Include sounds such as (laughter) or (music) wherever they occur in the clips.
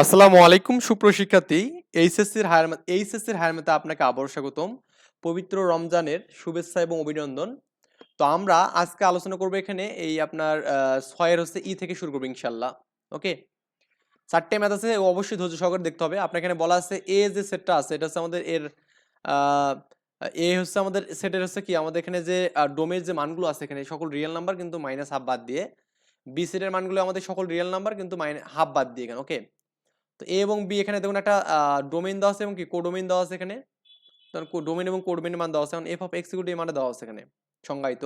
আসসালামু আলাইকুম সুপ্রশিক্ষার্থী এইচএসসির higher এইচএসসির higher ম্যাথে আপনাকে আবারও স্বাগতম। পবিত্র রমজানের শুভেচ্ছা এবং অভিনন্দন। তো আমরা আজকে আলোচনা করব এখানে এই আপনার ছয়ের হচ্ছে ই থেকে শুরু করব ইনশাল্লাহ ওকে? চারটে ম্যাথ আছে, অবশ্যই ধৈর্য সহকারে দেখতে হবে। আপনার এখানে বলা আছে এ যে সেটটা আছে, এটা হচ্ছে আমাদের এর এ হচ্ছে আমাদের সেটের হচ্ছে কি? আমাদের এখানে যে ডোমের যে মানগুলো আছে এখানে, সকল রিয়েল নাম্বার কিন্তু মাইনাস হাফ বাদ দিয়ে বি সেটের মানগুলো আমাদের সকল রিয়েল নাম্বার কিন্তু মাইনাস হাফ বাদ দিয়ে এখানে, ওকে? তো এ এবং বি এখানে দেখুন একটা ডোমেন দেওয়া আছে এবং কি কোডোমেইন দেওয়া আছে এখানে। তখন ডোমেইন এবং কোডোমেইনের মান দেওয়া আছে। এখন এফ অফ এক্স ইকুয়াল মানে দেওয়া আছে এখানে, সংজ্ঞায়িত।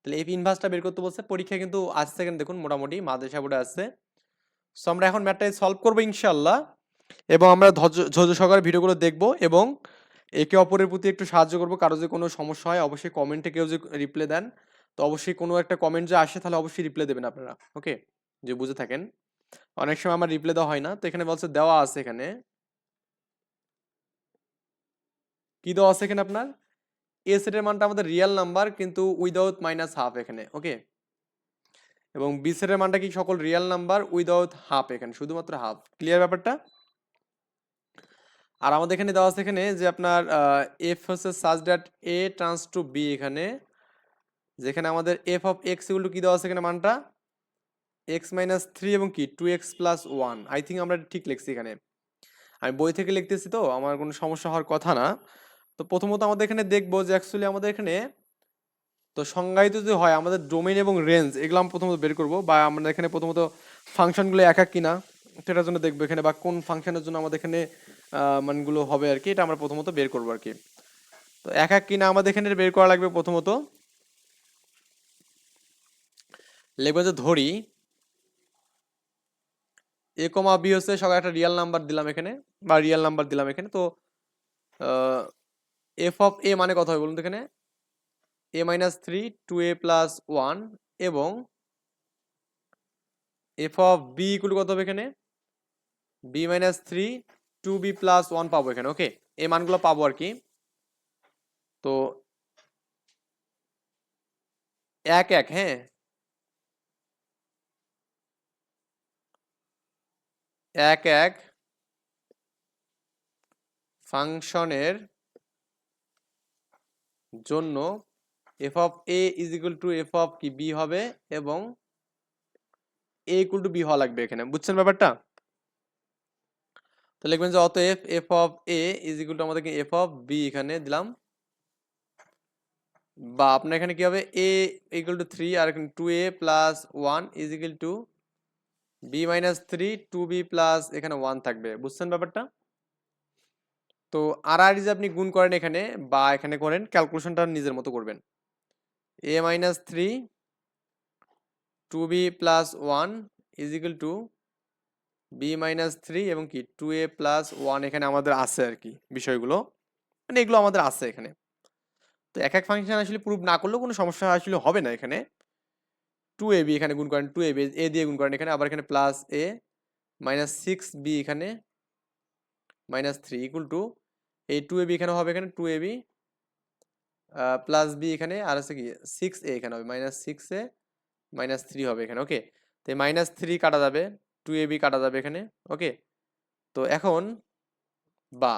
তাহলে এফ ইনভার্সটা বের করতে বলছে পরীক্ষায় কিন্তু আসছে এখানে দেখুন, মোটামুটি মাদ্রাসা বোর্ডে আসছে। সো আমরা এখন ম্যাটটাই সলভ করব ইনশাল্লাহ এবং আমরা ধৈর্য সহকারে ভিডিওগুলো দেখব এবং একে অপরের প্রতি একটু সাহায্য করব। কারও যদি কোনো সমস্যা হয়, অবশ্যই কমেন্টে কেউ যে রিপ্লাই দেন, তো অবশ্যই কোনো একটা কমেন্ট যে আসে, তাহলে অবশ্যই রিপ্লাই দেবেন আপনারা। ওকে যে বুঝে থাকেন। অনেক সময় আমার রিপ্লাই দেওয়া হয় না। তো এখানে বলছে দেওয়া আছে এখানে। কি দেওয়া আছে এখানে আপনার? এ সেটের মানটা আমাদের রিয়েল নাম্বার কিন্তু উইদাউট মাইনাস হাফ এখানে ওকে এবং বি সেটের মানটা কি সকল রিয়েল নাম্বার উইদাউট হাফ এখানে, শুধুমাত্র হাফ ক্লিয়ার ব্যাপারটা? আর আমাদের এখানে দেওয়া আছে এখানে যে আপনার এফ হচ্ছে such that A trans to B এখানে। যেখানে আমাদের এফ অফ এক্স টু কি দেওয়া আছে এখানে মানটা? এক্স মাইনাস থ্রি এবং কি? Two x plus one I think আমরা ঠিক লিখছি এখানে। আমি বই থেকে লিখতেছি তো, আমার কোনো সমস্যা হওয়ার কথা না। তো প্রথমত আমাদের এখানে দেখব যে অ্যাকচুয়ালি আমাদের এখানে তো সংজ্ঞায়িত যদি হয়, আমাদের ডোমেইন এবং রেঞ্জ এগুলো আমরা প্রথমত বের করব বা আমরা এখানে প্রথমত ফাংশনগুলো এক এক কিনা, সেটার জন্য দেখব এখানে বা কোন ফাংশনের জন্য আমাদের এখানে মানগুলো হবে আর কি, এটা আমরা প্রথমত বের করব আর কি। তো এক এক কিনা আমাদের এখানে বের করা লাগবে প্রথমত। লিখব যে ধরি এ কমা বি হচ্ছে সবাই একটা রিয়েল নাম্বার দিলাম এখানে, বা রিয়েল নাম্বার দিলাম এখানে, তো এফ অফ এ মানে কত হবে বলুন তো এখানে? A minus three two A plus one এবং এফ অফ বি ইকুয়াল কত হবে এখানে? B minus three two B plus one পাবো এখানে ওকে এই মানগুলো পাবো আর কি। তো, এক এক হ্যাঁ? এক এক ফাংশনের জন্য F of A is equal to F of কি? বি হবে এবং এ ইকুয়াল টু বি হওয়া লাগবে এখানে। বুঝছেন ব্যাপারটা? তো লিখবেন যে অতএব F of A is equal to আমাদেরকে এফ অফ বি এখানে দিলাম। বা আপনার এখানে কি হবে? এ ইকুয়াল টু থ্রি আর এখানে two A plus one is equal to B minus three two B plus এখানে ওয়ান থাকবে। বুঝছেন ব্যাপারটা? তো আর আর যে আপনি গুণ করেন এখানে বা এখানে করেন ক্যালকুলেশনটা নিজের মতো করবেন। A minus three two B plus one is equal to B minus three এবং কি? টু এ প্লাস ওয়ান এখানে আমাদের আছে আর কি বিষয়গুলো। মানে এগুলো আমাদের আছে এখানে। তো এক এক ফাংশন আসলে প্রুভ না করলেও কোনো সমস্যা আসলে হবে না এখানে। টু এ বি এখানে গুণ করেন টু এ বি এ দিয়ে গুণ করেন এখানে, আবার এখানে plus A minus six B এখানে মাইনাস থ্রি ইকুয়াল টু এই টু এ বি এখানে হবে এখানে two A B plus B এখানে, আর আছে কি সিক্স এ এখানে হবে minus six A minus three হবে এখানে ওকে তো মাইনাস থ্রি কাটা যাবে টু এ বি কাটা যাবে এখানে ওকে তো এখন, বা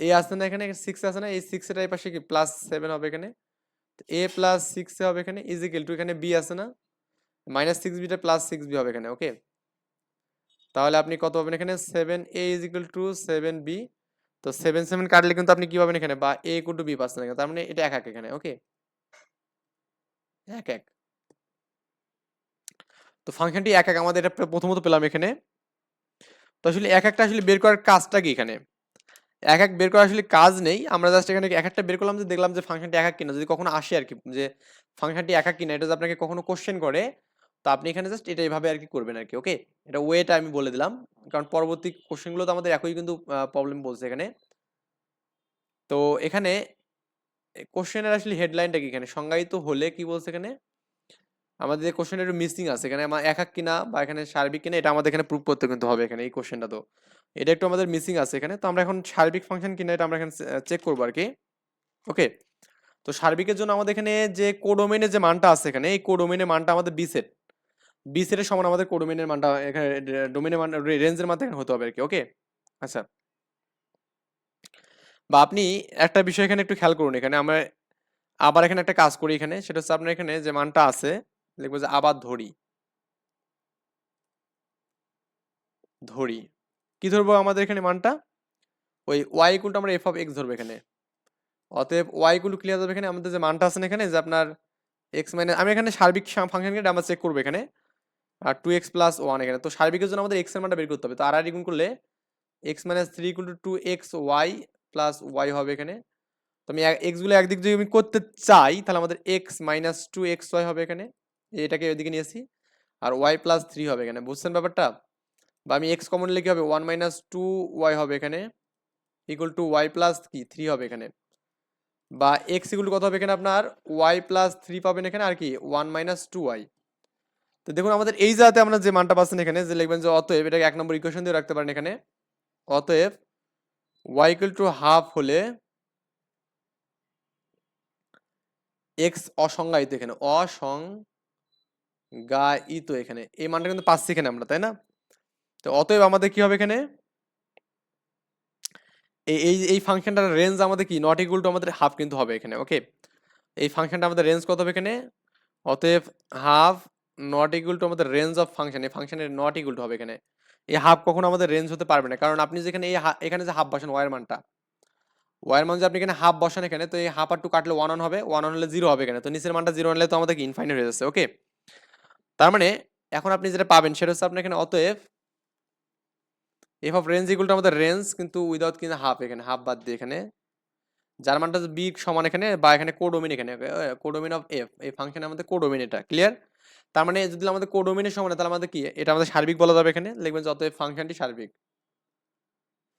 এ আছে না এখানে সিক্স আছে না, এই সিক্সের পাশে কি প্লাস সেভেন হবে এখানে এ প্লাস সিক্স হবে এখানে ইজিক্যাল টু এখানে বি আছে না minus six beta plus six B হবে এখানে ওকে তাহলে আপনি কত পাবেন এখানে? Seven A is equal to seven B তো সেভেন সেভেন কাটলে কিন্তু আপনি কি পাবেন এখানে? বা এ ইকুয়াল টু বি পাচ্ছেন এখানে। তার মানে এটা এক এক এখানে ওকে এক এক। তো ফাংশনটি এক এক, আমাদের এটা প্র- প্রথমত পেলাম এখানে। তো আসলে এক একটা আসলে বের করার কাজটা কি এখানে? এক এক বের করার আসলে কাজ নেই। আমরা জাস্ট এখানে এক একটা বের করলাম যে দেখলাম যে ফাংশনটি এক এক কিনা। যদি কখনো আসে আর কি, যে ফাংশনটি এক এক কিনা, এটা যদি আপনাকে কখনো কোশ্চেন করে তো আপনি এখানে জাস্ট এটা এইভাবে আর কি করবেন আর কি ওকে এটা ওয়েটা আমি বলে দিলাম। কারণ পরবর্তী কোশ্চেনগুলো তো আমাদের একই কিন্তু প্রবলেম বলছে এখানে। তো এখানে কোশ্চেনের আসলে হেডলাইনটা কি এখানে? সংজ্ঞায়িত হলে কি বলছে এখানে? আমাদের কোশ্চেন একটু মিসিং আছে। এখানে আমার এক কিনা বা এখানে সার্বিক কিনা, এটা আমাদের এখানে প্রুভ করতে কিন্তু হবে এখানে এই কোশ্চেনটা তো। এটা একটু আমাদের মিসিং আছে এখানে। তো আমরা এখন সার্বিক ফাংশন কিনা এটা আমরা এখানে চেক করব আর কি ওকে তো সার্বিকের জন্য আমাদের এখানে যে কোডোমেনের যে মানটা আছে এখানে, এই কোডোমেনের মানটা আমাদের বি সেট বি সেটের সমান আমাদের কোডোমিনের মানটা এখানে ডোমিনের মান রেঞ্জের মানটা এখানে হতে হবে আর কি ওকে আচ্ছা। বা আপনি একটা বিষয় এখানে একটু খেয়াল করুন, এখানে আমরা আবার এখানে একটা কাজ করি এখানে, সেটা হচ্ছে আপনার এখানে যে মানটা আছে, লিখব যে আবার ধরি। ধরি। কি ধরবো আমাদের এখানে মানটা? ওই ওয়াই কুলটা আমরা এফ অফ এক্স ধরবো এখানে। অতএব ওয়াই কুল ক্লিয়ার যাবে এখানে, আমাদের যে মানটা আছে এখানে, যে আপনার এক্স মাইনাস আমি এখানে সার্বিক ফাংশনকে আমরা চেক করব এখানে। আর টু এক্স প্লাস ওয়ান এখানে। তো সার্বিকের জন্য আমাদের এক্সের মানটা বের করতে হবে। তো আর আর করলে x minus three equal to two x y plus y হবে এখানে। তো আমি এক্সগুলো একদিক যদি আমি করতে চাই, তাহলে আমাদের x minus two x y হবে এখানে। এটাকে ওইদিকে নিয়েছি আর ওয়াই প্লাস থ্রি হবে এখানে। বুঝছেন ব্যাপারটা? বা আমি এক্স কমন লিখে হবে? ওয়ান মাইনাস টু ওয়াই হবে এখানে। ইকুয়াল টু ওয়াই প্লাস কি? থ্রি হবে এখানে। বা এক্স ইকুয়াল কত হবে এখানে আপনার? ওয়াই প্লাস থ্রি পাবেন এখানে। আর কি? ওয়ান মাইনাস টু ওয়াই তো দেখুন, আমাদের এই জায়গাতে আমরা যে মানটা পাচ্ছেন এখানে, যে লিখবেন যে অতএব, এটাকে এক নম্বর ইকুয়েশন দিয়ে রাখতে পারেন এখানে। অতএব ওয়াই ইকুয়াল টু হাফ হলে এক্স অসংজ্ঞায়িত এখানে অসংজ্ঞায়িত এখানে। এই মানটা কিন্তু পাচ্ছি এখানে আমরা, তাই না? তো অতএব আমাদের কি হবে এখানে? এই এই ফাংশনটার রেঞ্জ আমাদের কি? নট ইকুয়াল টু আমাদের হাফ কিন্তু হবে এখানে ওকে এই ফাংশনটা আমাদের রেঞ্জ কত হবে এখানে? অতএব হাফ নট ইকুয়াল টু আমাদের রেঞ্জ অফ ফাংশন এই ফাংশনের নট ইকুয়াল টু হবে এখানে। এই হাফ কখনো আমাদের রেঞ্জ হতে পারবে না, কারণ আপনি যেখানে এই এখানে যে হাফ বসান ওয়ার মানটা ওয়ার মান যে আপনি এখানে হাফ বসান এখানে, তো এই হাফ আর টু কাটলে ওয়ান অন হবে ওয়ান অন হলে জিরো হবে এখানে, তো নিচের মানটা জিরো আনলে তো আমাদের ইনফাইনাইট হয়ে যাচ্ছে ওকে তার মানে এখন আপনি যেটা পাবেন সেটা হচ্ছে আপনার এখানে অতএব F of range equal to আমাদের রেঞ্জ কিন্তু উইদাউট কিন্তু হাফ এখানে হাফ বাদ দিয়ে এখানে, যার মানটা বি সমান এখানে বা এখানে কোডোমিন এখানে কোডোমিন অফ এফ এই ফাংশনে আমাদের কোডোমিন এটা ক্লিয়ার তার মানে যদি আমাদের কোডোমিনের সমান তাহলে আমাদের কি? এটা আমাদের সার্বিক বলা যাবে এখানে। লিখবেন যে অতএব ফাংশনটি সার্বিক।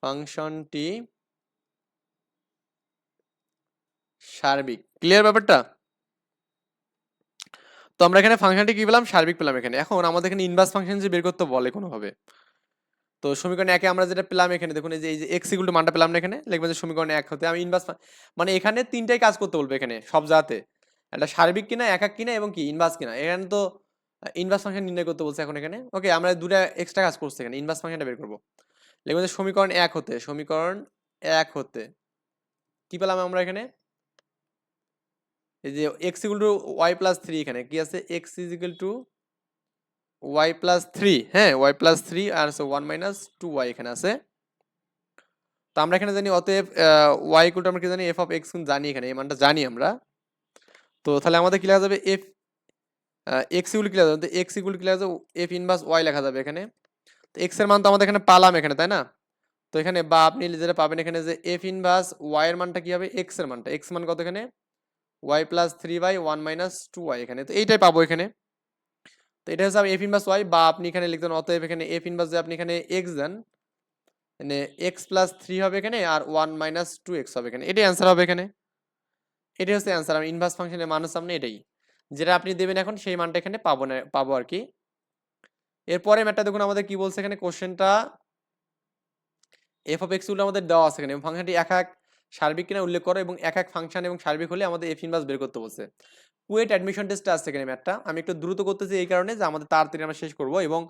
ফাংশনটি সার্বিক। ক্লিয়ার ব্যাপারটা? তো আমরা এখানে ফাংশনটি কি পেলাম? সার্বিক পেলাম এখানে। এখন আমাদের এখানে ইনভার্স ফাংশন যে বের করতে বলে কোনোভাবে। তো সমীকরণ একে আমরা যেটা পেলাম এখানে, দেখুন এই যে এই যে এক্স ইকুয়াল টু মানটা পেলাম না এখানে, লিখবেন যে সমীকরণ এক হতে আমি ইনভার্স মানে এখানে তিনটাই কাজ করতে বলব এখানে, সব জাতে একটা সার্বিক কিনা, একাক কিনা এবং কি? ইনভার্স কিনা। এখানে তো ইনভার্স ফাংশন নির্ণয় করতে বলছে এখন এখানে। ওকে আমরা দুটা এক্সট্রা কাজ করছি এখানে ইনভার্স ফাংশনটা বের করব। লিখবেন যে সমীকরণ এক হতে, সমীকরণ এক হতে। কি পেলাম আমরা এখানে? এই যে x equal to y plus three এখানে, কি আছে? X is equal to y plus three হ্যাঁ ওয়াই প্লাস থ্রি আর আছে ওয়ান মাইনাস টু ওয়াই এখানে আছে। তো আমরা এখানে জানি অতএব ওয়াই ইকুয়াল টু আমরা কি জানি? এফ অফ এক্স জানি এখানে, এই মানটা জানি আমরা। তো তাহলে আমাদের কি লেখা যাবে? এফ এক্স ইকুয়াল কি লেখা এক্স ইকুয়াল কি লেখা এফ ইনভার্স ওয়াই লেখা যাবে এখানে। তো এক্সের মান তো আমাদের এখানে পালাম এখানে, তাই না? তো এখানে বা আপনি যেটা পাবেন এখানে যে এফ ইনভার্স ওয়াই এর মানটা কি হবে? এক্সের মানটা। এক্স মান কত এখানে? Y plus three by one minus two y এখানে। তো এইটাই পাবো এখানে। তো এটা হচ্ছে এফ ইনভার্স ওয়াই বা আপনি এখানে লিখতেন, অতএব এখানে এফ ইনভার্স যে আপনি এখানে এক্স দেন মানে এক্স প্লাস থ্রি হবে এখানে আর ওয়ান মাইনাস টু এক্স হবে এখানে। এটাই অ্যান্সার হবে এখানে। এটাই হচ্ছে অ্যান্সার আমি ইনভার্স ফাংশনের মান সামনে এটাই। যেটা আপনি দেবেন এখন, সেই মানটা এখানে পাবো না, পাবো আর কি এরপরে ম্যাটটা দেখুন, আমাদের কি বলছে এখানে? কোশ্চেনটা এফ অফ এক্স আমাদের দেওয়া আছে এখানে ফাংশনটি এক এক সার্বিক কিনা উল্লেখ করো, এবং এক এক ফাংশন এবং সার্বিক হলে আমাদের এফ ইনভার্স বের করতে বলছে। কুয়েট অ্যাডমিশন টেস্টটা আছে এখানে ম্যাটটা। আমি একটু দ্রুত করতেছি এই কারণে যে আমাদের তাড়াতাড়ি আমরা শেষ করব, এবং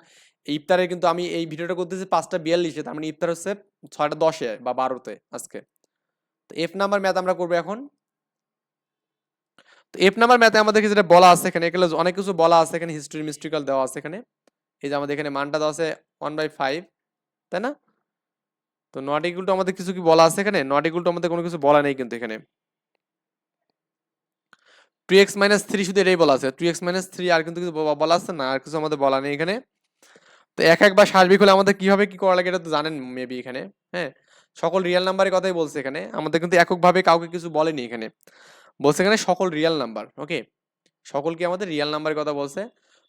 ইফতারে কিন্তু আমি এই ভিডিওটা করতেছি পাঁচটা বিয়াল্লিশে, তার মানে ইফতার হচ্ছে ছয়টা দশে বা বারোতে আজকে। তো এফ নাম্বার ম্যাথ আমরা করব এখন। তো এফ নাম্বার ম্যাথে আমাদেরকে যেটা বলা আছে এখানে, এগুলো অনেক কিছু বলা আছে এখানে হিস্ট্রি মিস্ট্রিক্যাল দেওয়া আছে এখানে। এই যে আমাদের এখানে মানটা দেওয়া আছে ওয়ান বাই ফাইভ তাই না? তো নট ইকুয়াল টু আমাদের কিছু কি বলা আছে এখানে? নট ইকুয়াল টু আমাদের কোনো কিছু বলা নেই কিন্তু এখানে। টু এক্স মাইনাস থ্রি শুধু এটাই বলা আছে। টু এক্স মাইনাস থ্রি আর কিন্তু কিছু বলা আছে না, আর কিছু আমাদের বলা নেই এখানে। তো এক এক বা সার্বিক হলে আমাদের কীভাবে কি করা লাগে এটা তো জানেন মেবি এখানে হ্যাঁ? সকল রিয়েল নাম্বারের কথাই বলছে এখানে। আমাদের কিন্তু এককভাবে কাউকে কিছু বলেনি এখানে। বলছে এখানে সকল রিয়েল নাম্বার ওকে সকল কি আমাদের রিয়েল নাম্বারের কথা বলছে?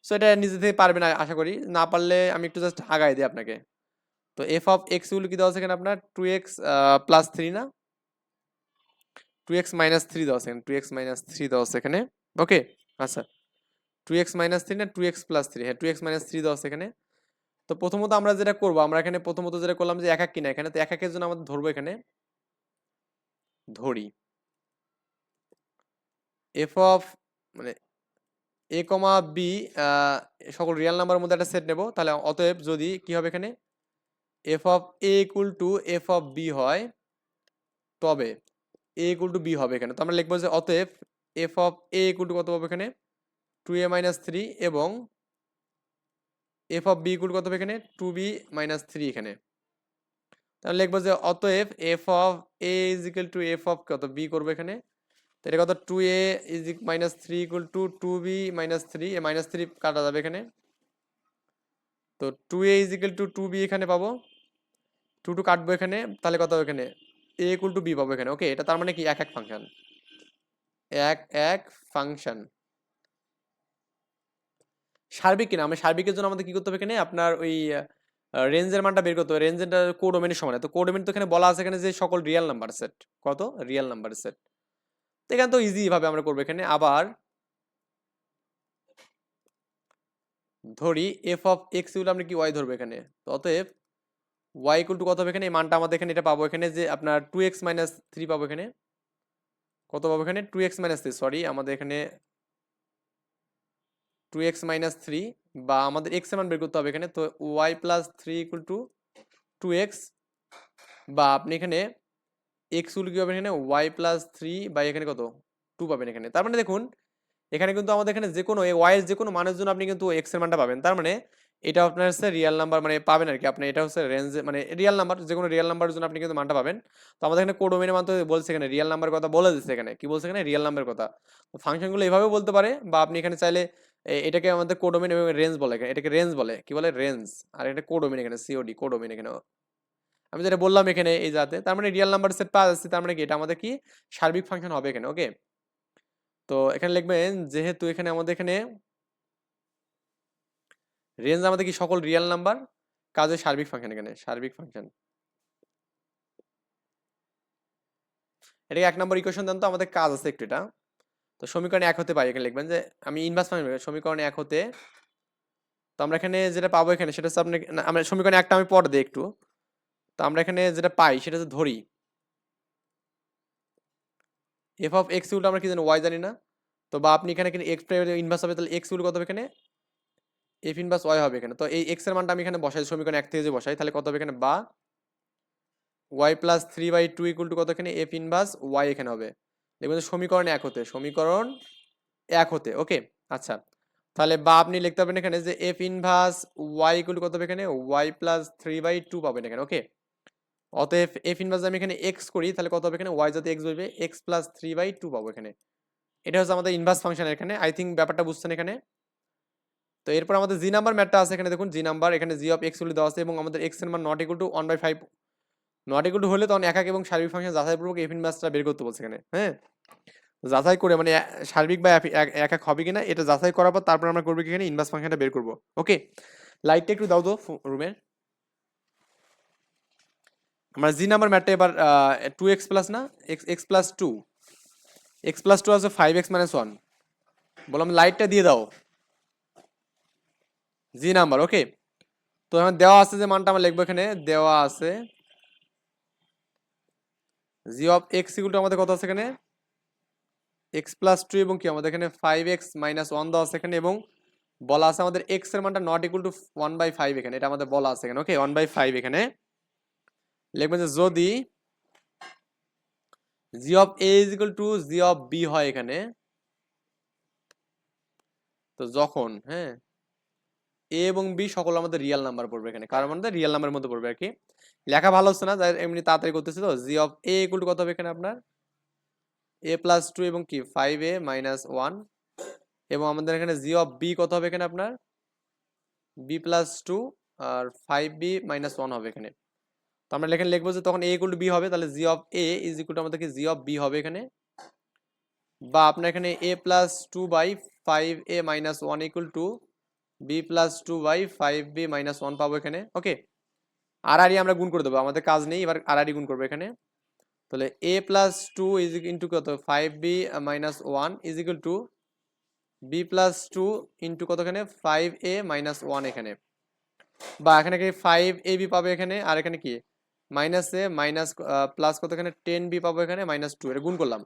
সো এটা নিজে থেকে পারবেন আশা করি। না পারলে আমি একটু জাস্ট আগাই দিই আপনাকে। তো এফ অফ এক্সগুলো কি দেওয়া আছে এখানে আপনার? টু এক্স প্লাস থ্রি না? টু এক্স মাইনাস থ্রি দেওয়া আছে টু এক্স মাইনাস থ্রি দেওয়া আছে এখানে। ওকে আচ্ছা। টু এক্স মাইনাস থ্রি না? টু এক্স প্লাস থ্রি হ্যাঁ টু এক্স মাইনাস থ্রি দেওয়া আছে এখানে। তো প্রথমত আমরা যেটা করব, আমরা এখানে প্রথমত যেটা করলাম যে এক এক কিনা, এখানে তো এক একের জন্য আমাদের ধরবো এখানে। ধরি। এফ অফ মানে এ কমা বি সকল রিয়াল নাম্বারের মধ্যে একটা সেট নেব। তাহলে অতএব যদি কি হবে এখানে? F of A equal to F of B হয়, তবে এ ইকুয়াল টু বি হবে এখানে। তো আমরা লিখব যে অতএব F of A equal to কত পাবো এখানে? টু এ মাইনাস থ্রি এবং এফ অফ বি ইকুয়াল কত হবে এখানে? টু বি মাইনাস থ্রি এখানে। তাহলে লিখব যে অতএব F of A is equal to F of কত? বি করব এখানে। এটা কত? Two A is minus three equal to two B minus three A minus three কাটা যাবে এখানে। তো two A is equal to two B এখানে পাবো। টু টু কাটবো এখানে, তাহলে কত এখানে? এ ইকুয়াল টু বি পাবো এখানে। ওকে এটা তার মানে কি? এক এক ফাংশন এক এক ফাংশন সার্বিক কিনা আমরা সার্বিকের জন্য আমাদের কি করতে হবে এখানে? আপনার ওই রেঞ্জের মানটা বের করতে হবে। রেঞ্জের কোডোমেনের সমান। তো কোডোমেন তো এখানে বলা আছে এখানে যে সকল রিয়েল নাম্বার সেট কত? রিয়েল নাম্বার সেট তো এখানে তো ইজি ভাবে আমরা করব এখানে। আবার ধরি এফ অফ এক্স ইউল আমরা কি ওয়াই ধরবো এখানে? তো অতএব ওয়াই ইকুয়াল টু কত হবে এখানে? এই মানটা আমাদের এখানে এটা পাবো এখানে যে আপনার টু এক্স মাইনাস থ্রি পাবো এখানে। কত পাবো এখানে? Two x minus three sorry আমাদের এখানে টু এক্স মাইনাস থ্রি বা আমাদের এক্সের বের করতে হবে এখানে। তো y plus three equal to two x বা আপনি এখানে এক্স উল কি পাবেন এখানে? ওয়াই প্লাস থ্রি বা এখানে কত? টু পাবেন এখানে। তার মানে দেখুন, এখানে কিন্তু আমাদের এখানে যে কোনো ওয়াই এর যে কোনো মানের জন্য আপনি কিন্তু এক্স মানটা পাবেন। তার মানে এটা আপনার হচ্ছে রিয়েল নাম্বার মানে পাবেন আর কি আপনি এটা হচ্ছে রেঞ্জ মানে রিয়েল নাম্বার যে কোনো রিয়েল নাম্বারের জন্য আপনি কিন্তু মানটা পাবেন। তো আমাদের এখানে কোডোমেনের মান তো বলছে এখানে রিয়েল নাম্বার কথা বলে দিচ্ছে এখানে। কি বলছে এখানে? রিয়েল নাম্বার কথা। তো ফাংশনগুলো এভাবে বলতে পারে বা আপনি এখানে চাইলে এটাকে আমাদের কোডোমেন এবং রেঞ্জ বলে এটাকে রেঞ্জ বলে। কি বলে? রেঞ্জ আর এটা কোডোমেন এখানে সিওডি কোডোমেন এখানে আমি যেটা বললাম এখানে এই যাতে, তার মানে রিয়েল নাম্বার সেট পাওয়া যাচ্ছে, তার মানে কি? এটা আমাদের কি? সার্বিক ফাংশন হবে এখানে ওকে তো এখানে লিখবেন, যেহেতু এখানে আমাদের এখানে রেঞ্জ আমাদের কি? সকল রিয়েল নাম্বার কাজের সার্বিক ফাংশন এখানে, সার্বিক ফাংশন এটাকে এক নম্বর ইকুয়েশন দেন তো, আমাদের কাজ আছে একটু এটা। তো সমীকরণে এক হতে পাই এখানে লিখবেন যে, আমি ইনভার্স ফাংশন সমীকরণে এক হতে, তো আমরা এখানে যেটা পাবো এখানে, সেটা হচ্ছে আপনি আমরা সমীকরণে একটা আমি পরে দিই একটু। তো আমরা এখানে যেটা পাই সেটা হচ্ছে ধরি। এফ অফ এক্স ইউল আমরা কি জানি? ওয়াই জানি না। তো বা আপনি এখানে এক্স ইনভার্স হবে, তাহলে এক্স ইউল কত হবে এখানে? এফ ইনভার্স ওয়াই হবে এখানে। তো এই এক্সের মানটা আমি এখানে বসাই সমীকরণ এক থেকে যে বসাই, তাহলে কত হবে এখানে? বা y plus three by two equal to কত এখানে? এফ ইনভার্স ওয়াই এখানে হবে। দেখবেন যে সমীকরণ এক হতে, সমীকরণ এক হতে ওকে আচ্ছা। তাহলে বা আপনি লিখতে পারবেন এখানে যে এফ ইনভার্স ওয়াই ইকুয়াল কত হবে এখানে? Y plus three by two পাবেন এখানে ওকে অতএব এফ ইনভার্স আমি এখানে এক্স করি, তাহলে কত হবে এখানে? ওয়াই যাতে এক্স বলবে x plus three by two পাবো এখানে। এটা হচ্ছে আমাদের ইনভার্স ফাংশন এখানে। আই থিঙ্ক ব্যাপারটা বুঝছেন এখানে? তো এরপর আমাদের জি নাম্বার ম্যাটটা আছে এখানে, দেখুন জি নাম্বার এখানে জি অফ এক্স দেওয়া আছে এবং আমাদের এক্সের মান not equal to one by five not equal to হলে তখন একাক এবং সার্বিক ফাংশন যাচাইপূর্বক এফ ইনভার্সটা বের করতে বলছে এখানে হ্যাঁ? যাচাই করে মানে সার্বিক বা এক এক হবে কিনা, এটা যাচাই করার পর তারপর আমরা করব কি এখানে? ইনভার্স ফাংশনটা বের করব। ওকে লাইটটা একটু দাও তো রুমের আমরা জি নাম্বার ম্যাটটা এবার টু এক্স প্লাস না? X x plus two x plus two আছে ফাইভ এক্স মাইনাস ওয়ান বললাম লাইটটা দিয়ে দাও। জি নাম্বার ওকে তো এখন দেওয়া আছে যে মানটা আমরা লিখব এখানে, দেওয়া আছে। G of x equal to আমাদের কত আছে এখানে? এক্স প্লাস টু এবং কি? আমাদের এখানে ফাইভ এক্স মাইনাস ওয়ান দেওয়া আছে এখানে এবং বলা আছে আমাদের এক্সের মানটা not equal to one by five এখানে। এটা আমাদের বলা আছে এখানে ওকে ওয়ান বাই ফাইভ এখানে। লিখবেন যে যদি G of A is equal to G of B হয় এখানে, তো যখন হ্যাঁ এ এবং বি সকল আমাদের রিয়েল নাম্বার পড়বে এখানে। কারণ আমাদের রিয়েল নাম্বারের মধ্যে পড়বে আর কি। লেখা ভালো হচ্ছে না এমনি তাড়াতাড়ি করতেছি তো। G of A equal to কত হবে এখানে আপনার? এ প্লাস টু এবং কি? ফাইভ এ মাইনাস ওয়ান এবং আমাদের এখানে জি অফ বি কত হবে এখানে আপনার? বি প্লাস টু আর ফাইভ বি মাইনাস ওয়ান হবে এখানে। তো আমরা এখানে লিখব যে তখন এ ইকুয়াল টু বি হবে, তাহলে G of A is equal to আমাদেরকে জি অফ বি হবে এখানে? বা আপনার এখানে A plus two by five A minus one equal to B plus two by five B minus one পাবো এখানে ওকে আর আরই আমরা গুণ করে দেবো, আমাদের কাজ নেই, এবার আর আরই গুণ করব এখানে। তাহলে A plus two is into কত? Five B minus one is equal to B plus two into কত এখানে? ফাইভ এ মাইনাস ওয়ান এখানে। বা এখানে কি ফাইভ এ বি পাবে এখানে, আর এখানে কি? মাইনাস মাইনাস প্লাস কত এখানে টেন বি পাবো এখানে মাইনাস টু এটা গুণ করলাম।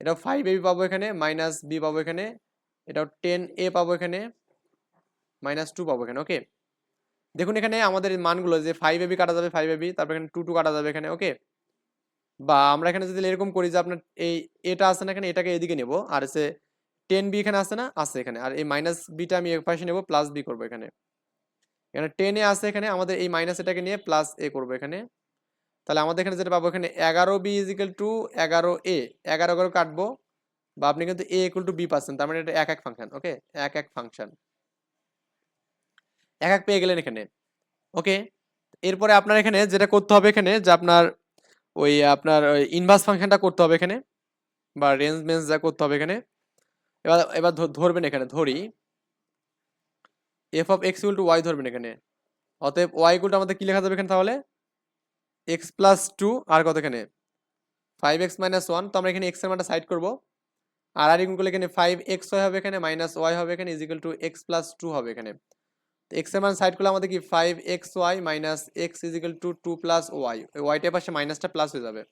এটা ফাইভ এ বি পাবো এখানে মাইনাস বি পাবো এখানে, এটাও টেন এ পাবো এখানে মাইনাস টু পাবো এখানে ওকে দেখুন এখানে আমাদের মানগুলো যে ফাইভ এবি কাটা যাবে ফাইভ এবি তারপর এখানে টু টু কাটা যাবে এখানে ওকে বা আমরা এখানে যদি এরকম করি যে আপনার এই এটা আছে না এখানে, এটাকে এদিকে নেব, আর সে টেন বি এখানে আছে না, আছে এখানে, আর এই মাইনাস বিটা আমি এক পাশে নেব প্লাস বি করব এখানে। এখানে টেনে আছে এখানে, আমাদের এই মাইনাস এটাকে নিয়ে প্লাস এ করব এখানে। তাহলে আমাদের এখানে যেটা পাবো এখানে এগারো বি ইজিক্যাল টু এগারো এ এগারো এগারো কাটবো, বা আপনি কিন্তু এ ইকুয়াল টু বি পাচ্ছেন, তার মানে এটা এক এক ফাংশন ওকে এক এক ফাংশন এক এক পেয়ে গেলেন এখানে ওকে এরপরে আপনার এখানে যেটা করতে হবে এখানে, যে আপনার ওই, আপনার ইনভার্স ফাংশনটা করতে হবে এখানে, বা রেঞ্জ মেঞ্জ যা করতে হবে এখানে। এবার এবার ধরবেন এখানে, ধরি। F of x equal to y ধরবেন এখানে। অতএব ওয়াই ইকুয়াল টু আমাদের কি লেখা যাবে এখানে তাহলে? এক্স প্লাস টু আর কত এখানে? ফাইভ এক্স মাইনাস ওয়ান তো আমরা এখানে এক্সের মানটা সাইড করব। আর আর ইকুয়াল এখানে ফাইভ এক্স ওয়াই হবে এখানে মাইনাস ওয়াই হবে এখানে equal to x plus two হবে এখানে। এক্সের মান সাইড করলে আমাদের কি five x y minus x equal to two plus y ওই ওয়াইটার পাশে মাইনাসটা প্লাস হয়ে যাবে।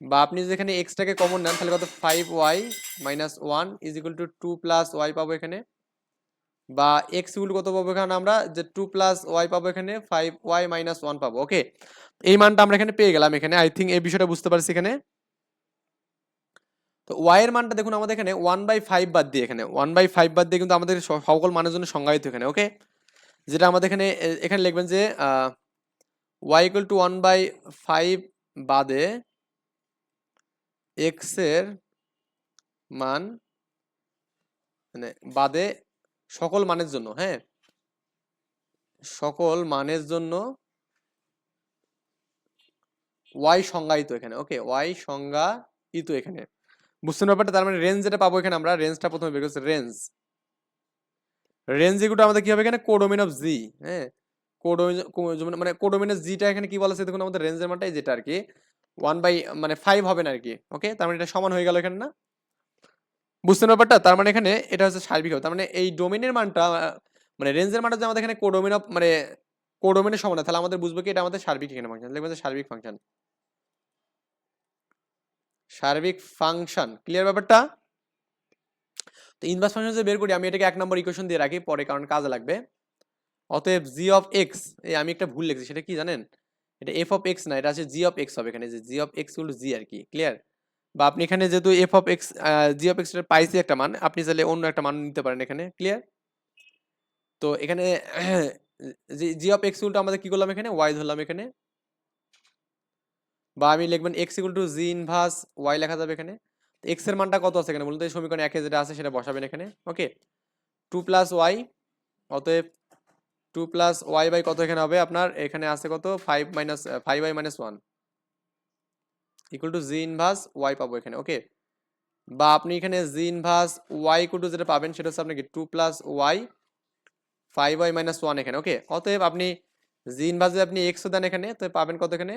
বা আপনি যেখানে এক্সটাকে কমন নেন, তাহলে কত? Five y minus one equal to two plus y পাবো এখানে। বা এক্স ইকুয়াল কত পাবো এখানে আমরা? যে টু প্লাস ওয়াই পাবো এখানে ফাইভ ওয়াই মাইনাস ওয়ান পাবো ওকে এই মানটা আমরা এখানে পেয়ে গেলাম এখানে আই থিঙ্ক এই বিষয়টা বুঝতে পারছি এখানে। তো ওয়াই এর মানটা দেখুন আমাদের এখানে ওয়ান বাই ফাইভ বাদ দিয়ে এখানে ওয়ান বাই ফাইভ বাদ দিয়ে কিন্তু আমাদের সকল মানের জন্য সংজ্ঞায়িত এখানে ওকে যেটা আমাদের এখানে এখানে লিখবেন যে y equal to one by five বাদে এক্সের মান মানে বাদে সকল মানের জন্য হ্যাঁ? সকল মানের জন্য ওয়াই সংজ্ঞায়িত এখানে ওকে ওয়াই সংজ্ঞায়িত এখানে। বুঝছেন ব্যাপারটা? তার মানে রেঞ্জ যেটা পাবো এখানে আমরা রেঞ্জটা প্রথমে বের করছি রেঞ্জ রেঞ্জ এগুলো আমাদের কি হবে এখানে? কোডোমিন অফ জি হ্যাঁ? কোডোমিন মানে কোডোমিনের জিটা এখানে কি বলা আছে? দেখুন আমাদের রেঞ্জের মানটাই যেটা আর কি ওয়ান বাই মানে ফাইভ হবে না আর কি ওকে তার মানে এটা সমান হয়ে গেল এখানে না? বুঝছেন ব্যাপারটা তার মানে এখানে এটা হচ্ছে সার্বিক হবে। তার মানে এই ডোমেনের মানটা মানে রেঞ্জের মানটা যে আমাদের এখানে কোডোমিন অফ মানে কোডোমিনের সমান তাহলে আমাদের বুঝব কি এটা আমাদের সার্বিক এখানে ফাংশন লিখবেন সার্বিক ফাংশন সার্বিক ফাংশন ক্লিয়ার ব্যাপারটা? তো ইনভার্স ফাংশন যে বের করি, আমি এটাকে এক নম্বর ইকুয়েশন দিয়ে রাখি, পরে কারণ কাজে লাগবে। অতএব জি অফ এক্স এই আমি একটা ভুল লিখছি, সেটা কি জানেন? এটা এফ অফ এক্স না, এটা আছে জি অফ এক্স হবে এখানে, যে জি অফ এক্স হলো জি আর কি ক্লিয়ার বা আপনি এখানে যেহেতু f of x g of এক্সের পাইছি একটা মান, আপনি চাইলে অন্য একটা মান নিতে পারেন এখানে ক্লিয়ার তো এখানে জি অফ এক্স উল্টো আমাদের কি করলাম এখানে? ওয়াই ধরলাম এখানে। বা আমি লিখবেন x equal to g inverse y লেখা যাবে এখানে। এক্সের মানটা কত আছে এখানে বলতে এই সমীকরণ একে যেটা আছে সেটা বসাবেন এখানে ওকে টু প্লাস ওয়াই অতএব টু প্লাস ওয়াই বাই কত এখানে হবে আপনার? এখানে আছে কত? Five minus five by minus one equal to g inverse y পাবো এখানে ওকে বা আপনি এখানে জি ইনভার্স ওয়াই টু যেটা পাবেন সেটা হচ্ছে আপনি কি two plus y five y minus one এখানে ওকে অতএব আপনি জি ইনভার্সে আপনি এক্সও দেন এখানে, তো পাবেন কত এখানে?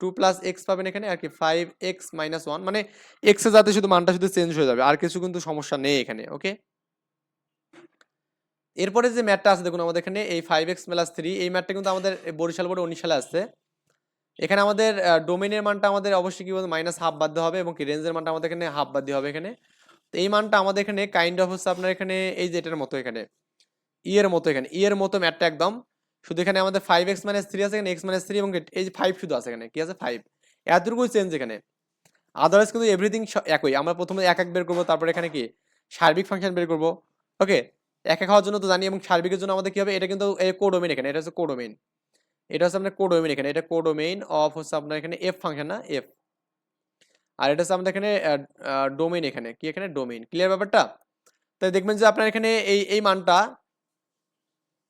টু প্লাস এক্স পাবেন এখানে, আর কি ফাইভ এক্স মাইনাস ওয়ান মানে এক্সে যাতে শুধু মানটা শুধু চেঞ্জ হয়ে যাবে, আর কিছু কিন্তু সমস্যা নেই এখানে ওকে এরপরে যে ম্যাটটা আছে, দেখুন আমাদের এখানে, এই ফাইভ এক্স প্লাস থ্রি এই ম্যাটটা কিন্তু আমাদের বরিশাল বোর্ডে উনিশ সালে আসছে। এখানে আমাদের ডোমেনের মানটা আমাদের অবশ্যই কি বলব মাইনাস হাফ বাদ হবে এবং কি রেঞ্জের মানটা আমাদের এখানে হাফ বাদ হবে এখানে। তো এই মানটা আমাদের এখানে কাইন্ড অফ হচ্ছে আপনার এখানে এই যে এটার মতো এখানে ইয়ের মতো এখানে ইয়ের মতো ম্যাটটা একদম। শুধু এখানে আমাদের ফাইভ এক্স মাইনাস থ্রি আছে এখানে এক্স মাইনাস থ্রি এবং এই যে ফাইভ শুধু আছে এখানে, কি আছে ফাইভ এতটুকুই চেঞ্জ এখানে। আদারওয়াইজ কিন্তু এভরিথিং একই। আমরা প্রথমে এক এক বের করব, তারপর এখানে কি, সার্বিক ফাংশন বের করব। ওকে এক এক হওয়ার জন্য তো জানি এবং সার্বিকের জন্য আমাদের কি হবে, এটা কিন্তু কোডোমেন এখানে, এটা হচ্ছে কোডোমেন এটা হচ্ছে আপনার কোডোমেন এখানে, এটা কোডোমেন অফ হচ্ছে আপনার এখানে এফ ফাংশন না এফ আর এটা হচ্ছে আমাদের এখানে ডোমেন এখানে, কি এখানে? ডোমেন ক্লিয়ার ব্যাপারটা? তাই দেখবেন যে আপনার এখানে এই এই মানটা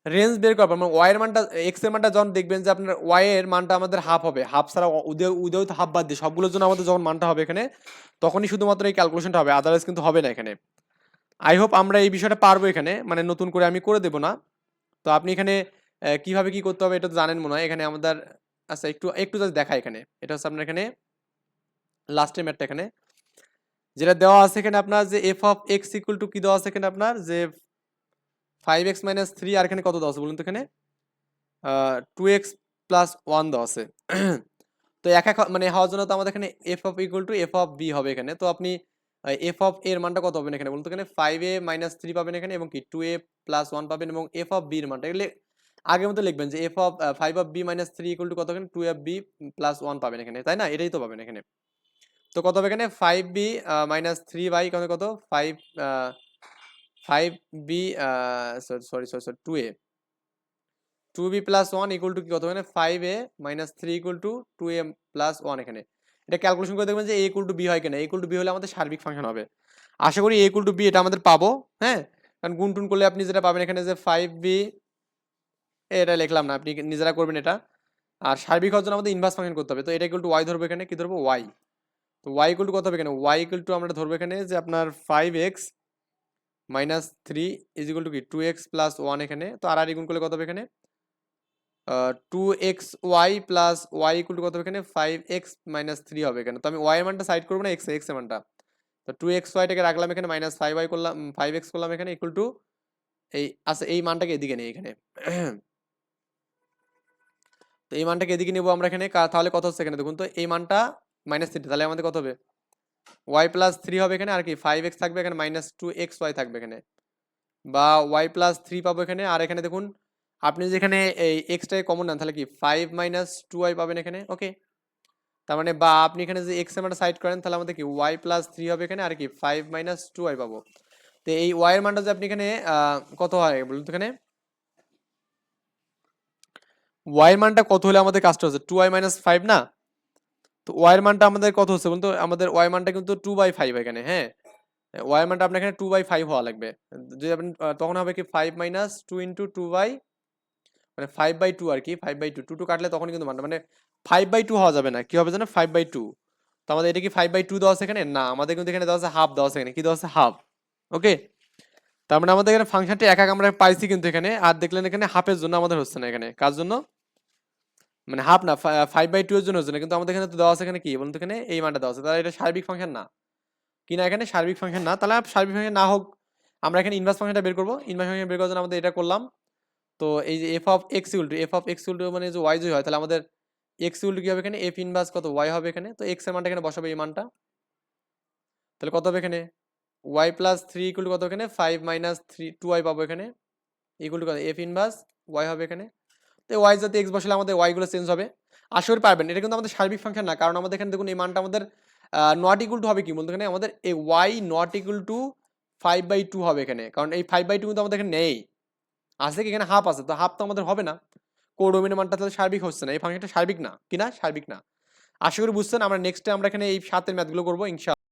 রেঞ্জ বের করার পর মানে ওয়াই এর মানটা এক্সের মানটা যখন দেখবেন যে আপনার ওয়াই এর মানটা আমাদের হাফ হবে হাফ ছাড়া উদয় উদয় হাফ বাদ দিয়ে, সবগুলোর জন্য আমাদের যখন মানটা হবে এখানে, তখনই শুধুমাত্র এই ক্যালকুলেশনটা হবে আদারওয়াইজ কিন্তু হবে না এখানে। আই হোপ আমরা এই বিষয়টা পারব এখানে মানে নতুন করে আমি করে দেবো না। তো আপনি এখানে কীভাবে কি করতে হবে এটা তো জানেন মনে হয়। এখানে আমাদের আচ্ছা একটু একটু জাস্ট দেখা এখানে। এটা হচ্ছে আপনার এখানে লাস্টের ম্যাটটা এখানে। যেটা দেওয়া আছে এখানে আপনার যে f of x equal to কি দেওয়া আছে এখানে আপনার? যে ফাইভ এক্স মাইনাস থ্রি আর এখানে কত দেওয়া আছে বলুন তো এখানে? টু এক্স প্লাস ওয়ান দেওয়া আছে। (clears throat) তো এক এক মানে হওয়ার জন্য তো আমাদের এখানে f of equal to f of b হবে এখানে। তো আপনি এফ অফ এর মানটা কত পাবেন এখানে বলতো এখানে? ফাইভ এ মাইনাস থ্রি পাবেন এখানে এবং কি? টু এ প্লাস ওয়ান পাবেন এবং এফ অফ বির মানটা। এগুলো আগের মতো লিখবেন যে f of five of b minus three equal to কত এখানে two f b plus one পাবেন এখানে, তাই না? এটাই তো পাবেন এখানে। তো কত হবে এখানে? Five B minus three by কত কত? Five five B sorry sorry sorry two A two B plus one equal to কি কত এখানে? Five A minus three equal to two A plus one এখানে। এটা ক্যালকুলেশন করে দেখবেন যে এ ইকুয়াল টু বি হয় কিনা। এ ইকুয়াল টু বি হলে আমাদের সার্বিক ফাংশন হবে। আশা করি এ ইকুয়াল টু বি এটা আমাদের পাবো হ্যাঁ? কারণ গুণ টুন করলে আপনি যেটা পাবেন এখানে যে ফাইভ বি এটা লিখলাম না, আপনি নিজেরা করবেন এটা। আর সার্বিক হওয়ার জন্য আমাদের ইনভার্স ফাংশন করতে হবে। তো এটা ইকুয়াল টু ওয়াই ধরবো এখানে, কি ধরবো? ওয়াই তো ওয়াই ইকুয়াল টু কত হবে এখানে? ওয়াই ইকুয়াল টু আমরা ধরবো এখানে যে আপনার five x minus three is equal to কি? টু এক্স প্লাস ওয়ান এখানে। তো আর আর গুণ করলে কত হবে এখানে? Two x y plus y equal to কত হবে এখানে? ফাইভ এক্স মাইনাস থ্রি হবে এখানে। তো আমি ওয়াই মানটা সাইড করব না এক্স এক্স মানটা? তো টু এক্স ওয়াইটাকে রাখলাম এখানে মাইনাস ফাইভ ওয়াই করলাম ফাইভ এক্স করলাম এখানে ইকুয়াল টু এই আচ্ছা এই মানটাকে এদিকে নেই এখানে। তো এই মানটাকে এদিকে নেব আমরা এখানে। তাহলে কত হচ্ছে এখানে? দেখুন তো, এই মানটা মাইনাস থ্রি তাহলে আমাদের কত হবে? ওয়াই প্লাস থ্রি হবে এখানে, আর কি ফাইভ এক্স থাকবে এখানে মাইনাস টু এক্স ওয়াই থাকবে এখানে। বা ওয়াই প্লাস থ্রি পাবো এখানে, আর এখানে দেখুন, আপনি যেখানে এই এক্সটাই কমন নেন, তাহলে কি ফাইভ মাইনাস টু ওয়াই পাবেন এখানে? ওকে তার মানে বা আপনি এখানে যে এক্স মানটা সাইড করেন, তাহলে আমাদের কি ওয়াই প্লাস থ্রি হবে এখানে, আর কি ফাইভ মাইনাস টু ওয়াই পাবো। তো এই ওয়াই এর মানটা যে আপনি এখানে কত হয় বলুন তো এখানে? ওয়াই এর মানটা কত হলে আমাদের কাজটা হচ্ছে? টু ওয়াই মাইনাস ফাইভ না? তো ওয়াই এর মানটা আমাদের কত হচ্ছে বলুন তো? আমাদের ওয়াই মানটা কিন্তু টু বাই ফাইভ এখানে হ্যাঁ? ওয়াই মানটা আপনার এখানে টু বাই ফাইভ হওয়া লাগবে। যদি আপনি তখন হবে কি five minus two into two by মানে ফাইভ বাই টু আর কি five by two two two কাটলে তখন কিন্তু মানটা মানে ফাইভ বাই টু হওয়া যাবে না। কী হবে জানো ফাইভ বাই টু তো আমাদের এটা কি ফাইভ বাই টু দেওয়া আছে এখানে? না, আমাদের কিন্তু এখানে দেওয়া আছে হাফ দেওয়া আছে এখানে। কি দেওয়া আছে? হাফ ওকে তার মানে আমাদের এখানে ফাংশনটি একা আমরা পাইছি কিন্তু এখানে, আর দেখলেন এখানে হাফের জন্য আমাদের হচ্ছে না এখানে। কার জন্য? মানে হাফ না ফাইভ বাই টু এর জন্য কিন্তু আমাদের এখানে তো দেওয়া আছে এখানে কি? বলুন তো এখানে এই মানটা দেওয়া আছে। তাহলে এটা সার্বিক ফাংশন না। কি না এখানে? সার্বিক ফাংশন না। তাহলে সার্বিক ফাংশন না হোক, আমরা এখানে ইনভার্স ফাংশনটা বের করব। ইনভার্স ফাংশন বের করার জন্য আমাদের এটা করলাম। তো এই যে f of x equal to f of x equal to মানে যে ওয়াই যদি হয়, তাহলে আমাদের এক্স ইকুয়াল টু কি হবে এখানে? এফ ইনভার্স কত? ওয়াই হবে এখানে। তো এক্সের মানটা এখানে বসাবে এই মানটা। তাহলে কত হবে এখানে? Y plus three equal to কত এখানে? Five minus three two y পাবো এখানে। ইকুয়াল টু কত? এফ ইনভার্স ওয়াই হবে এখানে। তো ওয়াই যাতে এক্স বসালে আমাদের ওয়াই গুলো চেঞ্জ হবে। করি পারবেন। এটা কিন্তু আমাদের সার্বিক ফাংশন না, কারণ আমাদের এখানে দেখুন এই মানটা আমাদের নট ইকুয়াল টু হবে কি বলতে এখানে? আমাদের এই y not equal to five by two হবে এখানে। কারণ এই ফাইভ বাই টু কিন্তু আমাদের এখানে নেই। আছে কি? এখানে হাফ আছে। তো হাফ তো আমাদের হবে না। কোডোমিনের মানটা তাহলে সার্বিক হচ্ছে না। এই ফাংশনটা সার্বিক না। কি না? সার্বিক না। আশা করি বুঝছেন। আমরা নেক্সটে আমরা এখানে এই সাতের ম্যাথগুলো করব ইনশাআল্লাহ